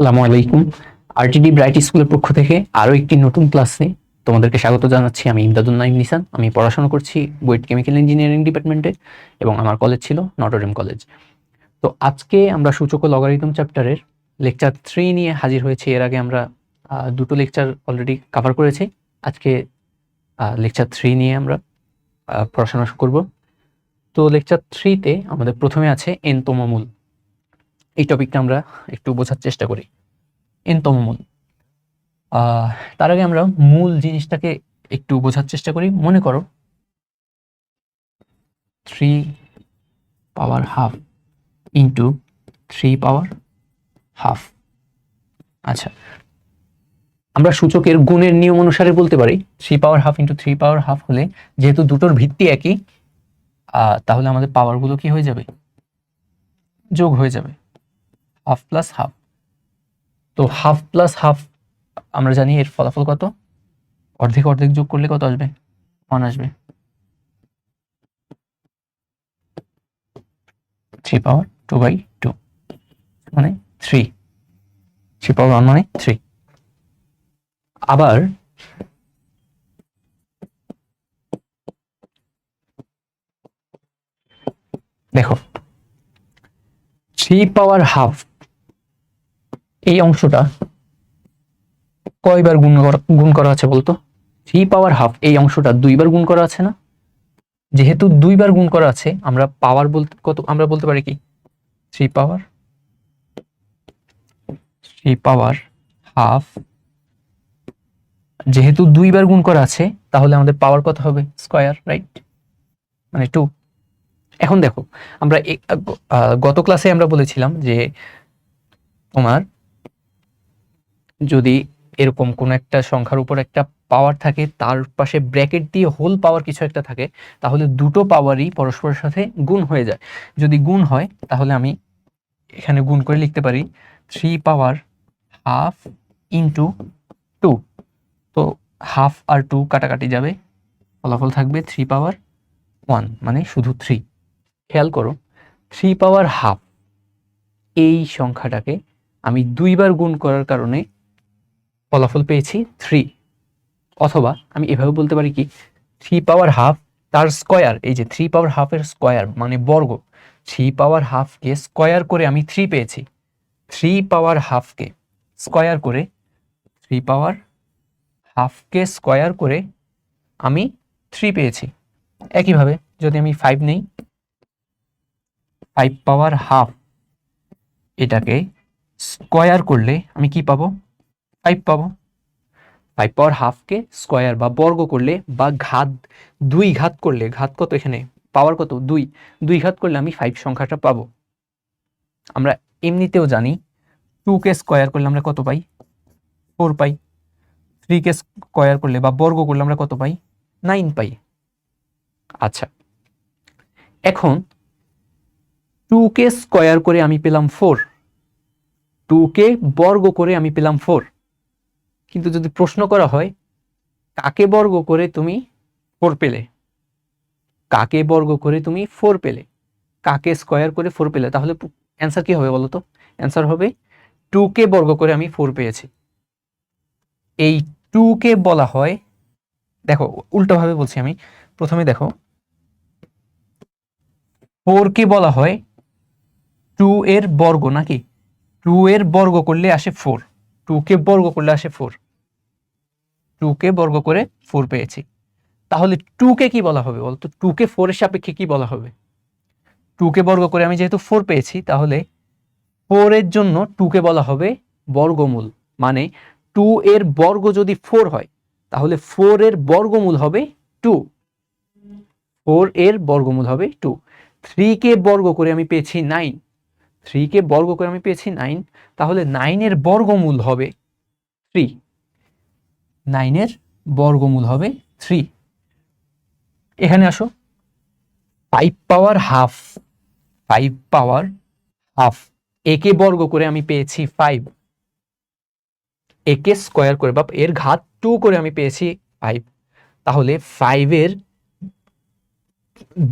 আসসালামু আলাইকুম। RTD bright স্কুলের পক্ষ থেকে আরও একটি নতুন ক্লাসে তোমাদেরকে স্বাগত জানাচ্ছি। আমি ইমদাদুল নাইম নিসান। আমি পড়াশোনা করছি বুয়েট কেমিক্যাল ইঞ্জিনিয়ারিং ডিপার্টমেন্টে এবং আমার কলেজ ছিল নটরডেম কলেজ তো আজকে আমরা সূচক লগারিদম চ্যাপ্টারের লেকচার থ্রি নিয়ে হাজির হয়েছি। এর আগে আমরা দুটো লেকচার অলরেডি কভার করেছি। আজকে লেকচার থ্রি নিয়ে আমরা পড়াশোনা করব। তো লেকচার থ্রিতে আমাদের প্রথমে আছে এনতম মূল এই টপিকটা আমরা একটু বোঝার চেষ্টা করি। এনতম মূল। তার আগে আমরা মূল জিনিসটাকে একটু বোঝার চেষ্টা করি। মনে করো three power half into three power half আচ্ছা আমরা সূচকের গুণের নিয়ম অনুসারে বলতে পারি three power half into three power half হলে যেহেতু দুটোর ভিত্তি একই তাহলে আমাদের পাওয়ারগুলো কি হয়ে যাবে? যোগ হয়ে যাবে। Half plus half. তো হাফ প্লাস হাফ আমরা জানি এর ফলাফল কত? অর্ধেক অর্ধেক যোগ করলে কত আসবে? ওয়ান আসবে। Three power two by two মানে থ্রি থ্রি পাওয়ার ওয়ান মানে থ্রি আবার দেখো থ্রি পাওয়ার হাফ এই অংশটা কয়বার গুণ গুণ করা আছে বলতো? থ্রি পাওয়ার হাফ এই অংশটা দুইবার গুণ করা আছে না? যেহেতু দুইবার গুণ করা আছে, আমরা পাওয়ার বলতে কত আমরা বলতে পারি কি? Three power three power half যেহেতু দুইবার গুণ করা আছে, তাহলে আমাদের পাওয়ার কত হবে? স্কয়ার রাইট মানে টু এখন দেখো, আমরা গত ক্লাসে আমরা বলেছিলাম যে তোমার যদি এরকম কোন একটা সংখ্যার উপর একটা পাওয়ার থাকে, তার পাশে ব্র্যাকেট দিয়ে হোল পাওয়ার কিছু একটা থাকে, তাহলে দুটো পাওয়ারই পরস্পরের সাথে গুণ হয়ে যায়। যদি গুণ হয়, তাহলে আমি এখানে গুণ করে লিখতে পারি three power half into two তো হাফ আর টু কাটাকাটি যাবে, ফলাফল থাকবে থ্রি পাওয়ার ওয়ান মানে শুধু থ্রি খেয়াল করো থ্রি পাওয়ার হাফ এই সংখ্যাটাকে আমি দুইবার গুণ করার কারণে ফলাফল পেয়েছি থ্রি অথবা আমি এভাবে বলতে পারি কি থ্রি পাওয়ার হাফ তার স্কয়ার এই যে থ্রি পাওয়ার হাফের স্কয়ার মানে বর্গ থ্রি পাওয়ার হাফকে স্কয়ার করে আমি থ্রি পেয়েছি। থ্রি পাওয়ার হাফকে স্কয়ার করে থ্রি পাওয়ার হাফকে স্কয়ার করে আমি থ্রি পেয়েছি। একইভাবে যদি আমি ফাইভ নেই ফাইভ পাওয়ার হাফ এটাকে স্কয়ার করলে আমি কি পাবো? ফাইভ পাবো ফাইভ পাওয়ার হাফকে স্কয়ার বা বর্গ করলে বা ঘাত দুই ঘাত করলে, ঘাত কত এখানে? পাওয়ার কত? দুই। দুই ঘাত করলে আমি ফাইভ সংখ্যাটা পাবো। আমরা এমনিতেও জানি টু কে স্কয়ার করলে আমরা কত পাই? ফোর পাই। থ্রি কে স্কয়ার করলে বা বর্গ করলে আমরা কত পাই? নাইন পাই। আচ্ছা। এখন টু কে স্কয়ার করে আমি পেলাম ফোর টু কে বর্গ করে আমি পেলাম ফোর কিন্তু যদি প্রশ্ন করা হয়, কাকে বর্গ করে তুমি ফোর পেলে? কাকে বর্গ করে তুমি ফোর পেলে? কাকে স্কয়ার করে ফোর পেলে? তাহলে অ্যান্সার কি হবে বলো তো অ্যান্সার হবে টু কে বর্গ করে আমি ফোর পেয়েছি। এই টু কে বলা হয়, দেখো, উল্টোভাবে বলছি আমি। প্রথমে দেখো ফোর কে বলা হয় টু এর বর্গ নাকি? টু এর বর্গ করলে আসে ফোর টু কে বর্গ করলে আসে ফোর টু কে বর্গ করে ফোর পেয়েছি। তাহলে টু কে কি বলা হবে বলতো? টু কে ফোরের সাপেক্ষে কি বলা হবে? টু কে বর্গ করে আমি যেহেতু ফোর পেয়েছি, তাহলে ফোর এর জন্য টু কে বলা হবে বর্গমূল। মানে টু এর বর্গ যদি ফোর হয়, তাহলে ফোর এর বর্গমূল হবে টু ফোর এর বর্গমূল হবে টু থ্রি কে বর্গ করে আমি পেয়েছি নাইন থ্রি কে বর্গ করে আমি পেয়েছি নাইন তাহলে নাইনের বর্গমূল হবে থ্রি নাইনের বর্গমূল হবে থ্রি এখানে আসো। Five power half five power half একে বর্গ করে আমি পেয়েছি ফাইভ একে স্কোয়ার করে বা এর ঘাত টু করে আমি পেয়েছি ফাইভ তাহলে ফাইভের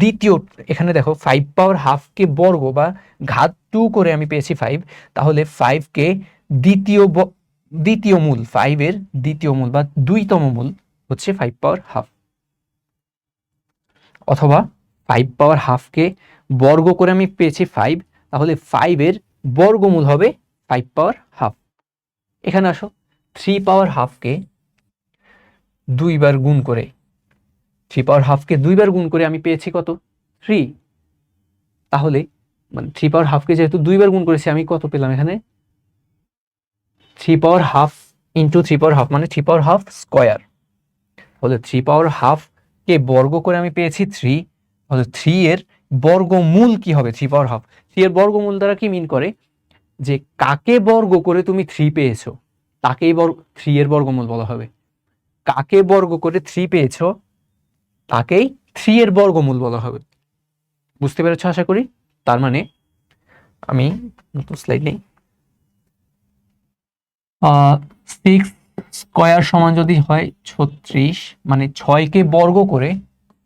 দ্বিতীয়, এখানে দেখো ফাইভ পাওয়ার হাফকে বর্গ বা ঘাত টু করে আমি পেয়েছি ফাইভ তাহলে ফাইভকে দ্বিতীয় দ্বিতীয় মূল ফাইভের দ্বিতীয় মূল বা দুইতম মূল হচ্ছে ফাইভ পাওয়ার হাফ অথবা ফাইভ পাওয়ার হাফকে বর্গ করে আমি পেয়েছি ফাইভ তাহলে ফাইভের বর্গমূল হবে ফাইভ পাওয়ার হাফ এখানে আসো থ্রি পাওয়ার হাফকে দুইবার গুণ করে থ্রি পাওয়ার হাফকে দুইবার গুণ করে আমি পেয়েছি কত? থ্রি তাহলে মানে থ্রি পাওয়ার হাফকে যেহেতু দুইবার গুণ করেছি, আমি কত পেলাম এখানে? Three power half into three power half মানে থ্রি পাওয়ার হাফ স্কোয়ার তাহলে থ্রি পাওয়ার হাফকে বর্গ করে আমি পেয়েছি থ্রি তাহলে থ্রি এর বর্গমূল কি হবে? থ্রি পাওয়ার হাফ থ্রি এর বর্গমূল দ্বারা কি মিন করে? যে কাকে বর্গ করে তুমি থ্রি পেয়েছ? তাকেই বর্গ থ্রি এর বর্গমূল বলা হবে। কাকে বর্গ করে থ্রি পেয়েছ? তাকেই থ্রি এর বর্গমূল বলা হবে। বুঝতে পেরেছ আশা করি? তার মানে আমি নতুন স্লাইড নেই। সিক্স স্কোয়ার সমান যদি হয় ছত্রিশ মানে ছয়কে বর্গ করে,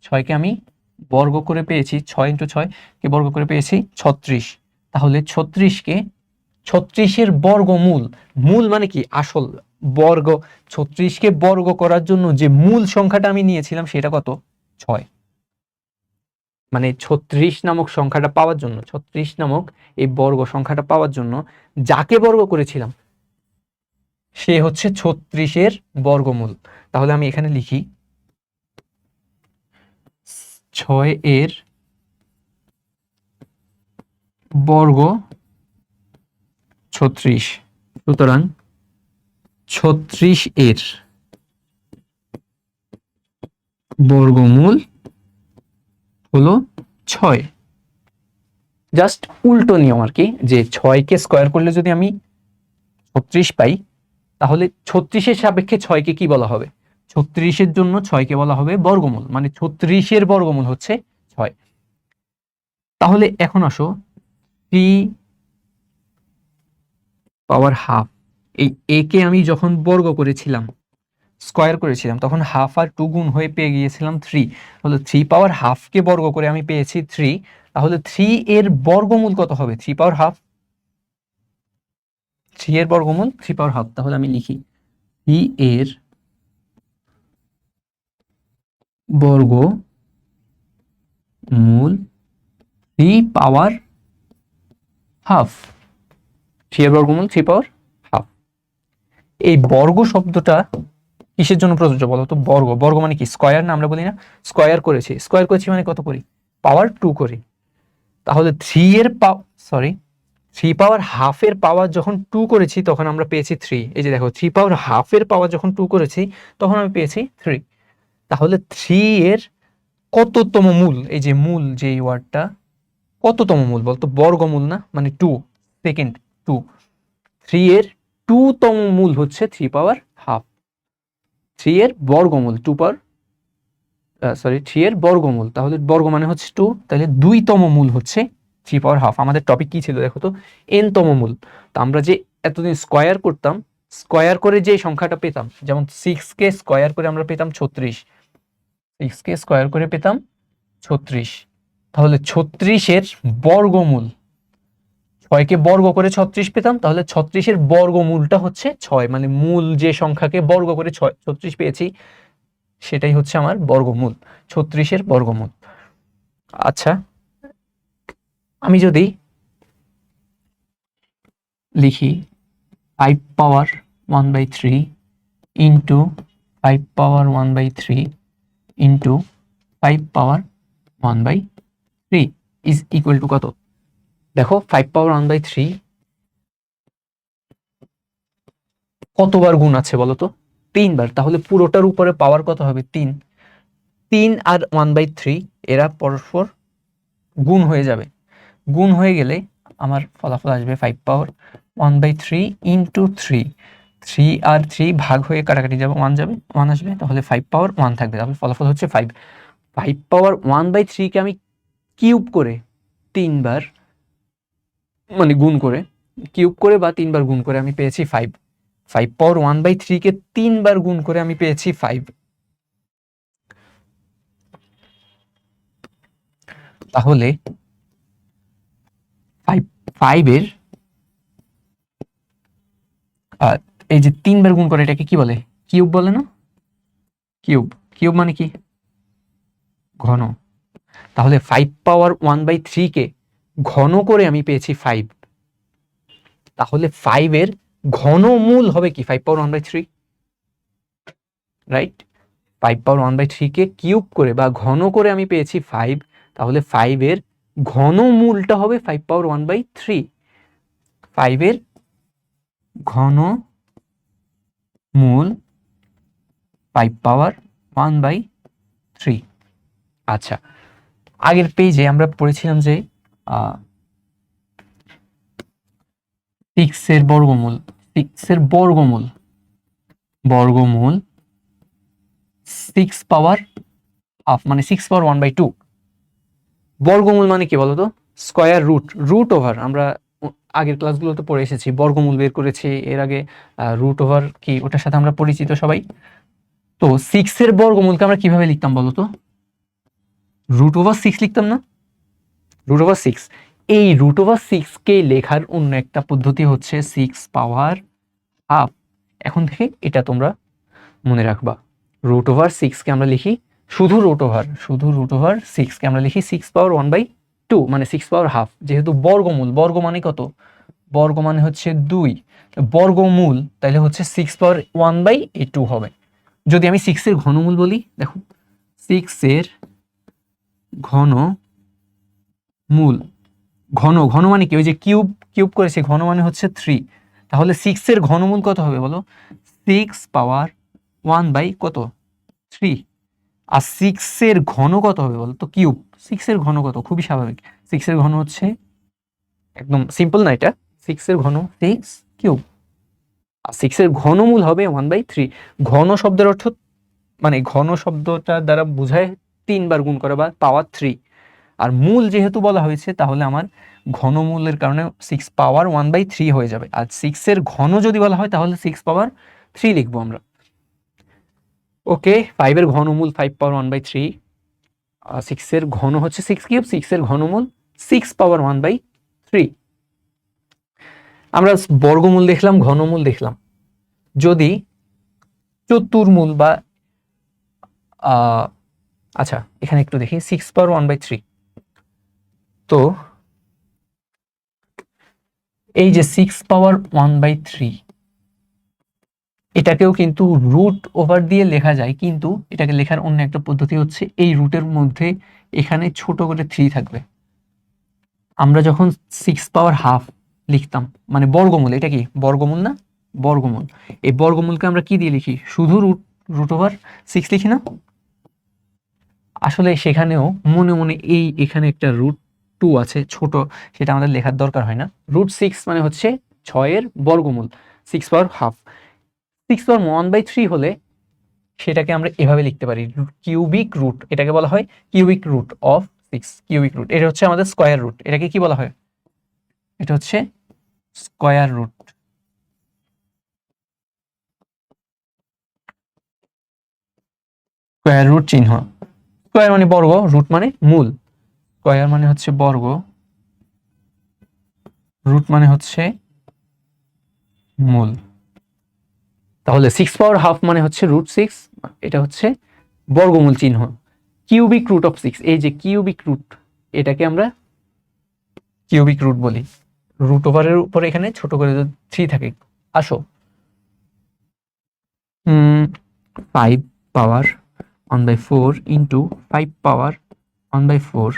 ছয়কে আমি বর্গ করে পেয়েছি, ছয় ইন্টু ছয় কে বর্গ করে পেয়েছি ছত্রিশ। তাহলে ছত্রিশকে, ছত্রিশের বর্গমূল, মূল মানে কি? আসল বর্গ। ছত্রিশকে বর্গ করার জন্য যে মূল সংখ্যাটা আমি নিয়েছিলাম সেটা কত? ছয়। মানে ছত্রিশ নামক সংখ্যাটা পাওয়ার জন্য, ছত্রিশ নামক এই বর্গ সংখ্যাটা পাওয়ার জন্য যাকে বর্গ করেছিলাম, সে হচ্ছে ছত্রিশের বর্গমূল। তাহলে আমি এখানে লিখি ছয় এর বর্গ ছত্রিশ। সুতরাং ছত্রিশ এর বর্গমূল হলো ছয়। জাস্ট উল্টো নিয়ম আর কি, যে ছয়কে স্কোয়ার করলে যদি আমি ছত্রিশ পাই, তাহলে ছত্রিশের সাপেক্ষে ছয়কে কি বলা হবে? ছত্রিশের জন্য ছয়কে বলা হবে বর্গমূল মানে ছত্রিশের বর্গমূল হচ্ছে ছয়। তাহলে এখন আসো থ্রি পাওয়ার হাফ এই একে আমি যখন বর্গ করেছিলাম স্কোয়ার করেছিলাম, তখন হাফ আর টু গুণ হয়ে পেয়ে গিয়েছিলাম থ্রি তাহলে থ্রি পাওয়ার হাফকে বর্গ করে আমি পেয়েছি থ্রি তাহলে থ্রি এর বর্গমূল কত হবে? থ্রি পাওয়ার হাফ থ্রি এর বর্গমূল থ্রি পাওয়ার হাফ তাহলে আমি লিখি থ্রি এর বর্গ মূল থ্রি পাওয়ার হাফ থ্রি এর বর্গমূল থ্রি পাওয়ার হাফ এই বর্গ শব্দটা কিসের জন্য প্রযোজ্য বলো তো? বর্গ। বর্গ মানে কি? স্কয়ার না আমরা বলি না? স্কয়ার করেছি। স্কয়ার করেছি মানে কত করি? পাওয়ার টু করি। তাহলে থ্রি এর পা সরি থ্রি পাওয়ার হাফের পাওয়ার যখন টু করেছি, তখন আমরা পেয়েছি থ্রি এই যে দেখো থ্রি পাওয়ার হাফের পাওয়ার যখন টু করেছি, তখন আমি পেয়েছি থ্রি তাহলে থ্রি এর কততম মূল? এই যে মূল যে ওয়ার্ডটা কততম মূল বলতো? বর্গমূল না? মানে টু সেকেন্ড টু থ্রি এর টু তম মূল হচ্ছে থ্রি পাওয়ার থ্রি এর বর্গমূল টু পাওয়ার সরি থ্রি এর বর্গমূল, তাহলে বর্গ মানে হচ্ছে টু তাহলে দুইতম মূল হচ্ছে থ্রি পাওয়ার হাফ। আমাদের টপিক কি ছিল দেখো তো? এন তম মূল। তো আমরা যে এতদিন স্কোয়ার করতাম স্কোয়ার করে যে সংখ্যাটা পেতাম, যেমন সিক্স কে স্কোয়ার করে আমরা পেতাম ছত্রিশ। সিক্স কে স্কোয়ার করে পেতাম ছত্রিশ। তাহলে ছত্রিশের বর্গমূল ছয়কে বর্গ করে ছত্রিশ পেতাম, তাহলে ছত্রিশের বর্গমূলটা হচ্ছে ছয়। মানে মূল যে সংখ্যাকে বর্গ করে ছয়, ছত্রিশ পেয়েছি, সেটাই হচ্ছে আমার বর্গমূল, ছত্রিশের বর্গমূল। আচ্ছা আমি যদি লিখি five power one by three into five power one by three into five power one by three is equal to কত? দেখো five power one by three কতবার গুণ আছে বলো তো? তিনবার, তাহলে পুরোটার উপরে পাওয়ার কত হবে? তিন। তিন আর ওয়ান বাই থ্রি এরা পরস্পর গুণ হয়ে যাবে। গুণ হয়ে গেলে আমার ফলাফল আসবে five power one by three into three three R three ভাগ হয়ে কাটাকাটি যাবে ওয়ান যাবে ওয়ান আসবে, তাহলে ফাইভ পাওয়ার ওয়ান থাকবে। তাহলে ফলাফল হচ্ছে five five power one by থ্রিকে আমি কিউব করে তিনবার মানে গুণ করে, কিউব করে বা তিনবার গুণ করে আমি পেয়েছি five five power one by থ্রিকে তিনবার গুণ করে আমি পেয়েছি ফাইভ তাহলে ফাইভ ফাইভের এই যে তিনবার গুণ করে এটাকে কি বলে? কিউব বলে না? কিউব। কিউব মানে কি? ঘন। তাহলে ফাইভ পাওয়ার ওয়ান বাই কে ঘন করে আমি পেয়েছি ফাইভ তাহলে ফাইভের ঘনমূল হবে কি? Five power one by three right five power one by K cube করে বা ঘন করে আমি পেয়েছি ফাইভ তাহলে ফাইভের ঘনমূলটা হবে five power one by three ফাইভের ঘন মূল five power one by three আচ্ছা আগের পেজে আমরা পড়েছিলাম যে সিক্সের বর্গমূল সিক্সের বর্গমূল বর্গমূল সিক্স পাওয়ার হাফ মানে six power one by two বর্গমূল মানে কি বলতো? স্কয়ার রুট রুট ওভার আমরা আগের ক্লাসগুলোতে পড়ে এসেছি, বর্গমূল বের করেছি, এর আগে রুট ওভার কি, ওটার সাথে আমরা পরিচিত সবাই। তো সিক্সের বর্গমূলকে আমরা কীভাবে লিখতাম বলতো? রুট ওভার সিক্স লিখতাম না? রুট ওভার সিক্স এই রুট ওভার সিক্সকে লেখার অন্য একটা পদ্ধতি হচ্ছে সিক্স পাওয়ার হাফ এখন থেকে এটা তোমরা মনে রাখবা। রুট ওভার সিক্সকে আমরা লিখি শুধু রুট ওভার শুধু রুট ওভার সিক্সকে আমরা লিখি six power one by two মানে সিক্স পাওয়ার হাফ যেহেতু বর্গমূল, বর্গ মানে কত? বর্গ মানে হচ্ছে দুই। বর্গমূল তাহলে হচ্ছে সিক্স পাওয়ার ওয়ান বাই এই টু হবে। যদি আমি সিক্সের ঘনমূল বলি, দেখো সিক্সের ঘন ঘন ঘন মানে কি? ওই যে কিউব কিউব করেছে ঘন মানে হচ্ছে থ্রি তাহলে সিক্সের ঘনমূল কত হবে বলো? সিক্স পাওয়ার ওয়ান বাই কত? থ্রি আর সিক্সের ঘন কত হবে বলো? তো কিউব। সিক্সের ঘন কত? খুবই স্বাভাবিক। সিক্সের ঘন হচ্ছে একদম সিম্পল না এটা? সিক্সের ঘন সিক্স কিউব। আর সিক্সের ঘনমূল হবে ওয়ান বাই থ্রি ঘন শব্দের অর্থ মানে ঘন শব্দটা দ্বারা বোঝায় তিনবার গুণ করা বা পাওয়ার থ্রি আর মূল যেহেতু বলা হয়েছে, তাহলে আমার ঘনমূলের কারণে six power one by three হয়ে যাবে। আর সিক্সের ঘন যদি বলা হয়, তাহলে সিক্স পাওয়ার থ্রি লিখব আমরা। ওকে ফাইভের ঘনমূল five power one by three সিক্সের ঘন হচ্ছে সিক্স কিউব সিক্সের ঘনমূল six power one by three আমরা বর্গমূল দেখলাম, ঘনমূল দেখলাম। যদি চতুর্মূল বা আচ্ছা এখানে একটু দেখি six power one by three তো এই যে six power one by three এটাকেও কিন্তু রুট ওভার দিয়ে লেখা যায়, কিন্তু এটাকে লেখার অন্য একটা পদ্ধতি হচ্ছে এই রুটের মধ্যে এখানে ছোট করে থ্রি থাকবে। আমরা যখন সিক্স পাওয়ার হাফ লিখতাম মানে বর্গমূল, এটা কি বর্গমূল না? বর্গমূল। এই বর্গমূলকে আমরা কি দিয়ে লিখি? শুধু রুট রুট ওভার সিক্স লিখি না? আসলে সেখানেও মনে মনে এই এখানে একটা রুট টু আছে, ছোট, সেটা আমাদের লেখার দরকার হয় না। রুট সিক্স মানে হচ্ছে ছয়ের বর্গমূল six power half six power one by three হলে সেটাকে আমরা এভাবে লিখতে পারি কিউবিক রুট এটাকে বলা হয় cubic root of six cubic root এটা হচ্ছে আমাদের স্কয়ার রুট এটাকে কি বলা হয়? এটা হচ্ছে স্কয়ার রুট স্কয়ার রুট চিহ্ন। স্কয়ার মানে বর্গ রুট মানে মূল। স্কয়ার মানে হচ্ছে বর্গ, রুট মানে হচ্ছে মূল। তাহলে সিক্স পাওয়ার হাফ মানে হচ্ছে রুট সিক্স এটা হচ্ছে বর্গমূল চিহ্ন। কিউবিক রুট অফ সিক্স এই যে কিউবিক রুট এটাকে আমরা কিউবিক রুট বলি। রুট ওভারের উপর এখানে ছোট করে থ্রি থাকে, আসো। Five power one by four into five power one by four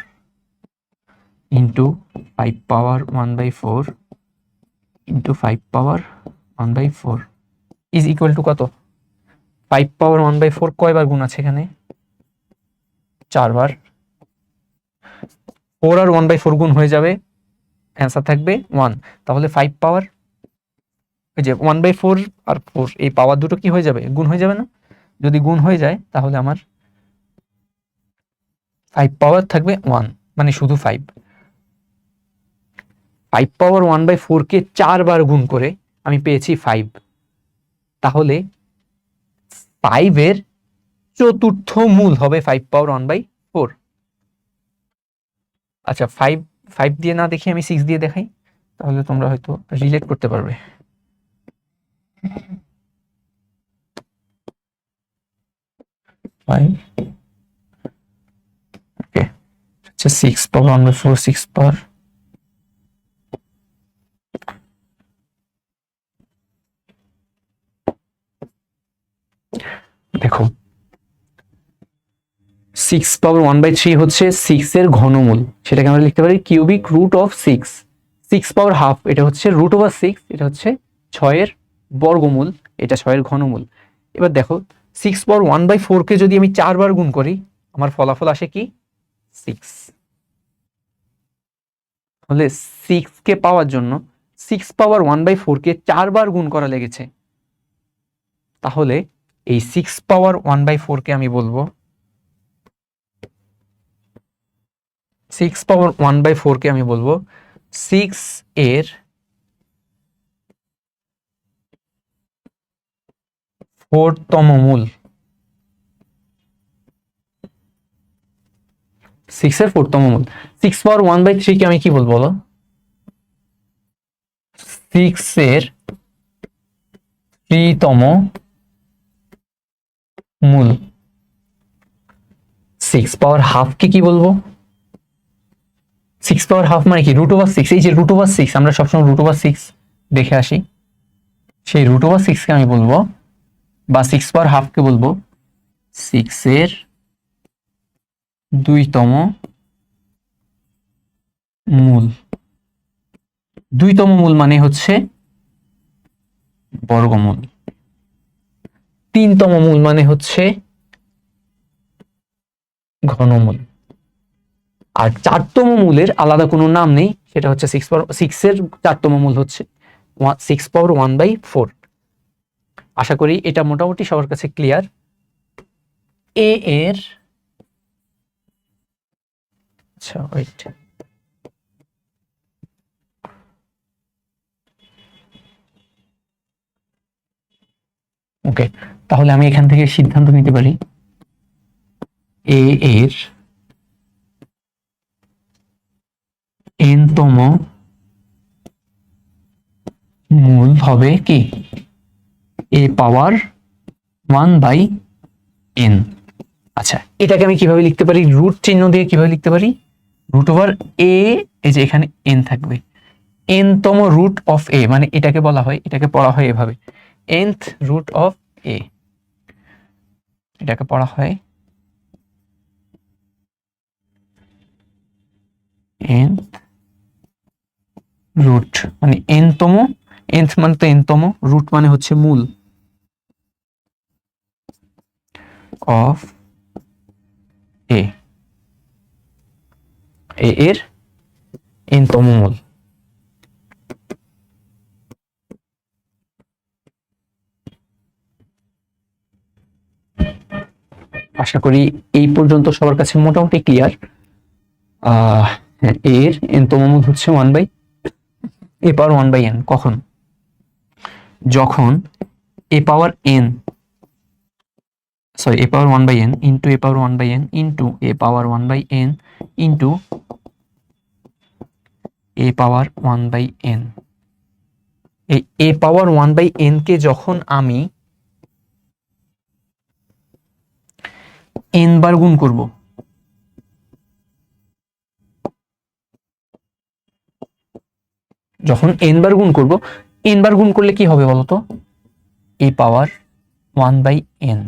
into five power one by four into five power one by four is equal to কত? Five power one by four কয়বার গুণ আছে এখানে? চারবার। Four আর one by four গুণ হয়ে যাবে। অ্যান্সার থাকবে ওয়ান তাহলে ফাইভ পাওয়ার ওই যে ওয়ান বাই ফোর আর ফোর এই পাওয়ার দুটো কি হয়ে যাবে? গুণ হয়ে যাবে না? যদি গুণ হয়ে যায়, তাহলে আমার ফাইভ পাওয়ার থাকবে ওয়ান মানে শুধু five five power one by ফোরকে চারবার গুণ করে আমি পেয়েছি ফাইভ তাহলে ফাইভের চতুর্থ মূল হবে five power one by four আচ্ছা ফাইভ ফাইভ দিয়ে না দেখি আমি সিক্স দিয়ে দেখাই, তাহলে তোমরা হয়তো রিলেট করতে পারবে। ফাইভ ওকে হচ্ছে six power one by four six power দেখো six power one by three হচ্ছে সিক্স এর ঘনমূল। সেটাকে আমরা লিখতে পারি cubic root of six six power half এটা হচ্ছে রুট ওভার সিক্স এটা হচ্ছে ছয়ের বর্গমূল, এটা ছয়ের ঘনমূল। এবার দেখো সিক্স পাওয়ার ওয়ান বাই ফোরকে যদি আমি চারবার গুণ করি, আমার ফলাফল আসে কি? সিক্স তাহলে সিক্সকে পাওয়ার জন্য সিক্স পাওয়ার ওয়ান বাই ফোরকে চারবার গুণ করা লেগেছে। তাহলে এই সিক্স পাওয়ার ওয়ান বাই ফোরকে আমি বলব। সিক্স পাওয়ার ওয়ান বাই ফোরকে আমি বলব। সিক্স এর ফোরতম মূল। সিক্স এর ফোরতম মূল। Six power one by three কে আমি কি বলব বলো? সিক্স এর থ্রিতম মূল সিক্স পাওয়ার হাফ কে কি বলব? সিক্স পাওয়ার হাফ মানে কি? রুট ওভার সিক্স এই যে রুট ওভার সিক্স আমরা সবসময় রুট ওভার সিক্স দেখে আসি। সেই রুট ওভার সিক্সকে আমি বলব, বা সিক্স পাওয়ার হাফকে বলব সিক্সের দুইতম মূল। দুইতম মূল মানে হচ্ছে বর্গমূল। তিনতম মূল মানে হচ্ছে ঘনমূল। আর চারতম মূলের আলাদা কোনো নাম নেই, সেটা হচ্ছে সিক্স পাওয়ার সিক্সের চারতম মূল হচ্ছে six power one by four আশা করি এটা মোটামুটি সবার কাছে ক্লিয়ার এ এর আচ্ছা ওয়েট ওকে, তাহলে আমি এখান থেকে সিদ্ধান্ত নিতে পারি। এ এর এনতম মূল হবে কি? A power one by N আচ্ছা এটাকে আমি কীভাবে লিখতে পারি? রুট চিহ্ন দিয়ে কীভাবে লিখতে পারি? রুট ওভার এ এই যে এখানে এন থাকবে। এনতম রুট অফ এ মানে এটাকে বলা হয়, এটাকে পড়া হয় এভাবে। এনথ রুট অফ এ এটাকে পড়া হয় nth রুট মানে এনতম এনথ মানে তো এনতম রুট মানে হচ্ছে মূল অফ এ এর এনতম মূল। আশা করি এই পর্যন্ত সবার কাছে মোটামুটি ক্লিয়ার এর এনতম মূল হচ্ছে one by A power one by N কখন? যখন A power N sorry A power one by N into A power one by N into A power one by N into A power one by N এই A power one by N কে যখন আমি N বার গুণ করব। যখন N বার গুণ করব এন বার গুণ করলে কি হবে বলতো? A power one by N.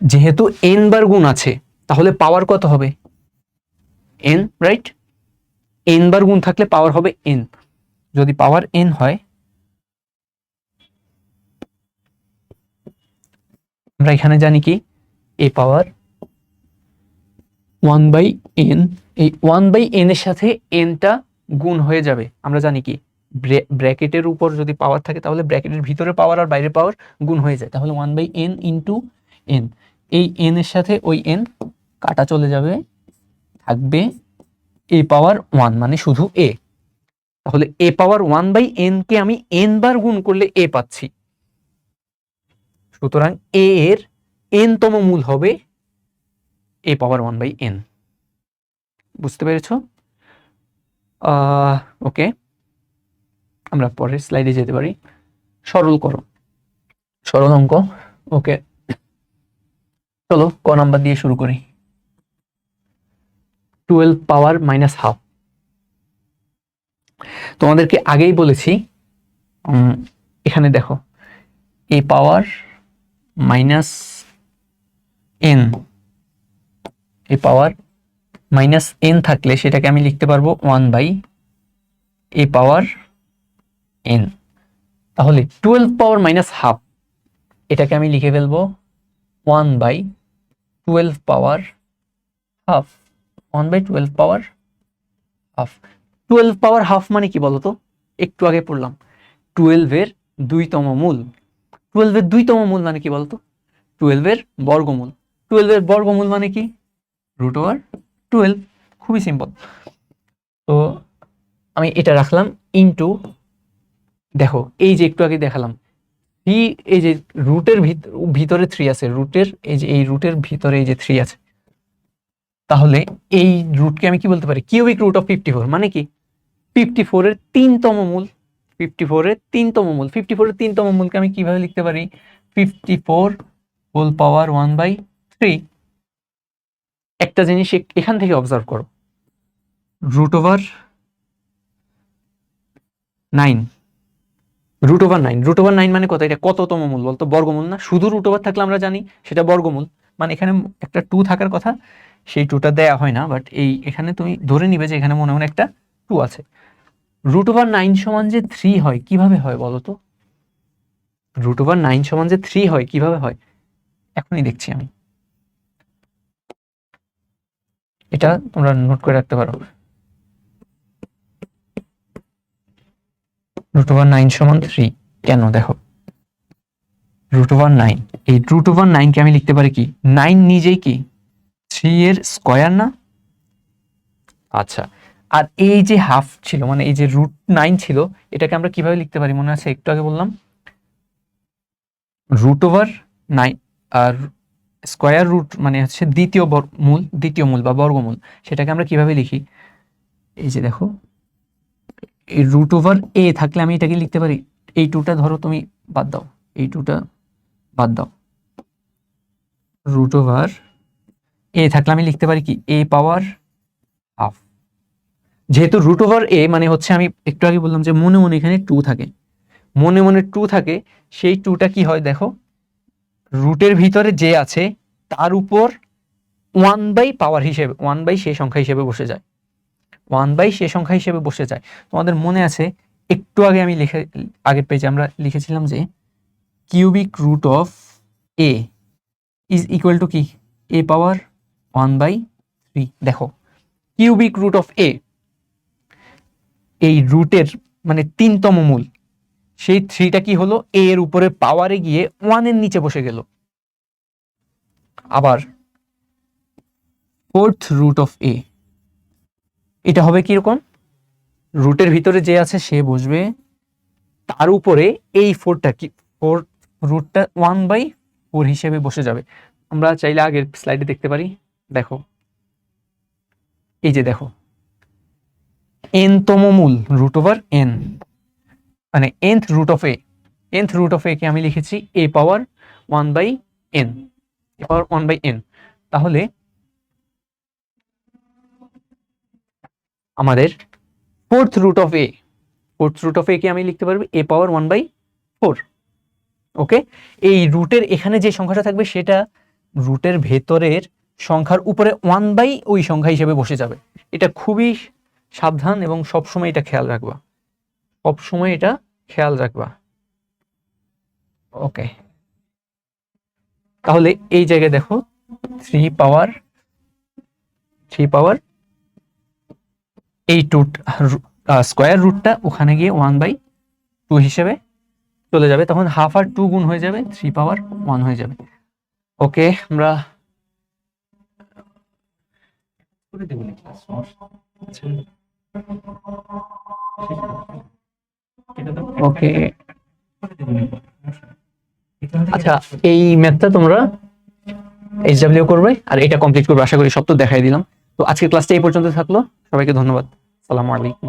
যেহেতু এন বার গুণ আছে, তাহলে পাওয়ার কত হবে? N, right? এন বার গুণ থাকলে পাওয়ার হবে এন। যদি পাওয়ার এন হয়, আমরা এখানে জানি কি? A power one by N এই ওয়ান বাই এন এর সাথে এনটা গুণ হয়ে যাবে। আমরা জানি কি? ব্র্যাকেটের উপর যদি পাওয়ার থাকে, তাহলে ব্র্যাকেটের ভিতরে পাওয়ার আর বাইরে পাওয়ার গুণ হয়ে যায়। তাহলে one by N into N এই এন এর সাথে ওই এন কাটা চলে যাবে, থাকবে এ পাওয়ার ওয়ান মানে শুধু এ তাহলে A power one by N কে আমি এন বার গুণ করলে এ পাচ্ছি। সুতরাং এ এর এন তম মূল হবে A power one by N বুঝতে পেরেছ? ওকে আমরা পরের স্লাইডে যেতে পারি। সরল করো। সরল অঙ্ক। ওকে চলো, ক নাম্বার দিয়ে শুরু করি। টুয়েলভ পাওয়ার মাইনাস হাফ তোমাদেরকে আগেই বলেছি এখানে দেখো A power minus N A power minus N থাকলে সেটাকে আমি লিখতে পারব one by A power N তাহলে টুয়েলভ পাওয়ার মাইনাস হাফ এটাকে আমি লিখে ফেলব one by twelve power half one by twelve power half twelve power half মানে কি বলতো? একটু আগে পড়লাম। টুয়েলভের দুইতম মূল। টুয়েলভের দুইতম মূল মানে কি বলতো? টুয়েলভের বর্গমূল। টুয়েলভের বর্গমূল মানে কি? রুট ওভার টুয়েলভ খুবই সিম্পল তো আমি এটা রাখলাম ইনটু দেখো, এই যে একটু আগে দেখালাম থ্রি এই যে রুটের ভিতরে থ্রি আছে, রুটের, এই যে, এই রুটের ভিতরে এই যে থ্রি আছে, তাহলে এই রুটকে আমি কি বলতে পারি? Cubic root of fifty four মানে কি? ফিফটি ফোরের তিনতম মূল ফিফটি ফোরের তিনতম মূল ফিফটি ফোরের তিনতম মূলকে আমি কীভাবে লিখতে পারি? Fifty four whole power one by three একটা জিনিস এখান থেকে অবজার্ভ করো। Root over nine root over nine root over nine মানে কত? এটা কততম মূল বলতো? বর্গমূল না? শুধু রুট ওভার থাকলে আমরা জানি সেটা বর্গমূল। মানে এখানে একটা টু থাকার কথা, সেই টুটা দেয়া হয় না বাট এই এখানে তুমি ধরে নিবে যে এখানে মনে মনে একটা টু আছে। রুট ওভার নাইন সমান যে থ্রি হয়, কীভাবে হয় বলো তো? রুট ওভার নাইন সমান যে থ্রি হয়, কীভাবে হয়? এখনই দেখছি আমি। এটা তোমরা নোট করে রাখতে পারো। রুট ওভার নাইন সমান থ্রি কেন দেখো? রুট ওভার নাইন এই রুট ওভার নাইনকে আমি লিখতে পারি কি? নাইন নিজেই কি? থ্রি এর স্কোয়ার না? আচ্ছা আর এই যে হাফ ছিল মানে এই যে রুট নাইন ছিল, এটাকে আমরা কীভাবে লিখতে পারি? মনে আছে, একটু আগে বললাম। রুট ওভার নাইন আর স্কোয়ার রুট মানে হচ্ছে দ্বিতীয় মূল দ্বিতীয় মূল বা বর্গমূল। সেটাকে আমরা কীভাবে লিখি? এই যে দেখো, এই রুট ওভার এ থাকলে আমি এটাকে লিখতে পারি, এই টুটা ধরো তুমি বাদ দাও, এই টুটা বাদ দাও। রুট ওভার এ থাকলে আমি লিখতে পারি কি? এ পাওয়ার হাফ যেহেতু রুট ওভার এ মানে হচ্ছে আমি একটু আগে বললাম যে মনে মনে এখানে টু থাকে। মনে মনে টু থাকে, সেই টুটা কি হয় দেখো? রুটের ভিতরে যে আছে, তার উপর ওয়ান বাই পাওয়ার হিসেবে ওয়ান বাই সে সংখ্যা হিসেবে বসে যায়। ওয়ান বাই সে সংখ্যা হিসেবে বসে যায়। তোমাদের মনে আছে, একটু আগে আমি লিখে, আগের পেজে আমরা লিখেছিলাম যে cubic root of A is equal to কি? A power one by three দেখো কিউবিক রুট অফ এ এই রুটের মানে তিনতম মূল। সেই থ্রিটা কি হলো? এ এর উপরে পাওয়ারে গিয়ে ওয়ানের নিচে বসে গেল। আবার ফোর্থ রুট অফ এ এটা হবে কীরকম? রুটের ভিতরে যে আছে, সে বসবে। তার উপরে এই ফোরটা কি? ফোর রুটটা ওয়ান বাই ফোর হিসেবে বসে যাবে। আমরা চাইলে আগের স্লাইডে দেখতে পারি। দেখো। এই যে দেখো। এন তম মূল রুট ওভার এন মানে nth root of A nth root of A কে আমি লিখেছি A power one by N A power one by N তাহলে আমাদের fourth root of A fourth root of A কে আমি লিখতে পারব A power one by four okay এই রুটের এখানে যে সংখ্যাটা থাকবে সেটা রুটের ভেতরের সংখ্যার উপরে ওয়ান বাই ওই সংখ্যা হিসেবে বসে যাবে। এটা খুবই সাবধান এবং সবসময় এটা খেয়াল রাখবা। সবসময় এটা খেয়াল রাখবা। ওকে তাহলে এই জায়গায় দেখো থ্রি পাওয়ার থ্রি পাওয়ার এই টু স্কোয়ার রুটটা ওখানে গিয়ে ওয়ান বাই টু হিসেবে চলে যাবে। তখন হাফ আর টু গুণ হয়ে যাবে থ্রি পাওয়ার ওয়ান হয়ে যাবে। ওকে আমরা ওকে। আচ্ছা এই ম্যাথটা তোমরা এইচডাব্লিউ করবে, আর এটা কমপ্লিট করবে, আশা করি সব তো দেখাই দিলাম। তো আজকের ক্লাসটা এই পর্যন্ত থাকল। সবাইকে ধন্যবাদ। সালামু আলাইকুম।